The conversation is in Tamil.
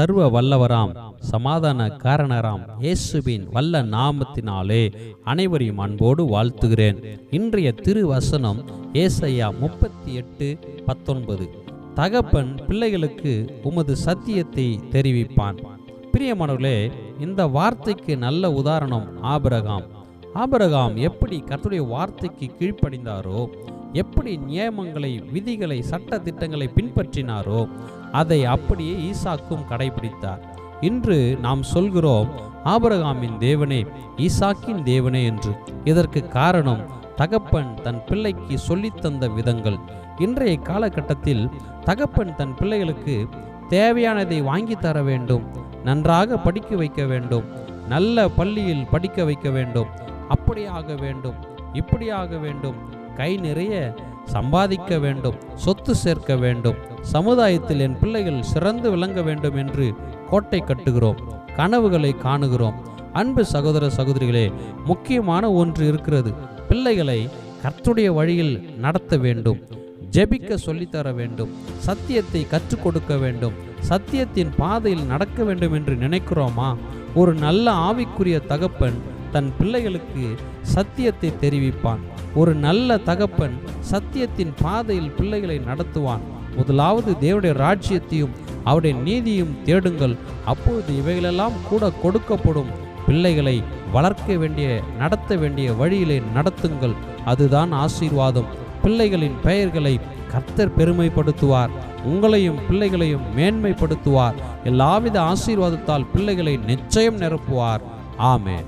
சர்வ வல்லவராம் சமாதான காரணராம் இயேசுவின் வல்ல நாமத்தினாலே அனைவரையும் அன்போடு வாழ்த்துகிறேன். இன்றைய திருவசனம் ஏசையா முப்பத்தி எட்டு பத்தொன்பது. தகப்பன் பிள்ளைகளுக்கு உமது சத்தியத்தை தெரிவிப்பான். பிரியமானவர்களே இந்த வார்த்தைக்கு நல்ல உதாரணம் ஆபரகாம். ஆபரகாம் எப்படி கர்த்தருடைய வார்த்தைக்கு கீழ்ப்படிந்தாரோ எப்படி நியமங்களை விதிகளை சட்ட திட்டங்களை பின்பற்றினாரோ அதை அப்படியே ஈசாக்கும் கடைபிடித்தார். இன்று நாம் சொல்கிறோம் ஆபரகாமின் தேவனே ஈசாக்கின் தேவனே என்று. இதற்கு காரணம் தகப்பன் தன் பிள்ளைக்கு சொல்லித்தந்த விதங்கள். இன்றைய காலகட்டத்தில் தகப்பன் தன் பிள்ளைகளுக்கு தேவையானதை வாங்கி தர வேண்டும் நன்றாக படிக்க வைக்க வேண்டும் நல்ல பள்ளியில் படிக்க வைக்க வேண்டும் அப்படியாக வேண்டும் இப்படியாக வேண்டும் கை நிறைய சம்பாதிக்க வேண்டும் சொத்து சேர்க்க வேண்டும். சமுதாயத்தில் என் பிள்ளைகள் சிறந்து விளங்க வேண்டும் என்று கோட்டை கட்டுகிறோம் கனவுகளை காணுகிறோம். அன்பு சகோதர சகோதரிகளே முக்கியமான ஒன்று இருக்கிறது. பிள்ளைகளை கர்த்துடைய வழியில் நடத்த வேண்டும் ஜெபிக்க சொல்லித்தர வேண்டும் சத்தியத்தை கற்றுக் கொடுக்க வேண்டும் சத்தியத்தின் பாதையில் நடக்க வேண்டும் என்று நினைக்கிறோமா? ஒரு நல்ல ஆவிக்குரிய தகப்பன் தன் பிள்ளைகளுக்கு சத்தியத்தை தெரிவிப்பான். ஒரு நல்ல தகப்பன் சத்தியத்தின் பாதையில் பிள்ளைகளை நடத்துவான். முதலாவது தேவடைய ராஜ்யத்தையும் அவருடைய நீதியும் தேடுங்கள். அப்பொழுது இவைகளெல்லாம் கூட கொடுக்கப்படும். பிள்ளைகளை வளர்க்க வேண்டிய நடத்த வேண்டிய வழியிலே நடத்துங்கள். அதுதான் ஆசீர்வாதம். பிள்ளைகளின் பெயர்களை கர்த்தர் பெருமைப்படுத்துவார். உங்களையும் பிள்ளைகளையும் மேன்மைப்படுத்துவார். எல்லாவித ஆசீர்வாதத்தால் பிள்ளைகளை நிச்சயம் நிரப்புவார். ஆமே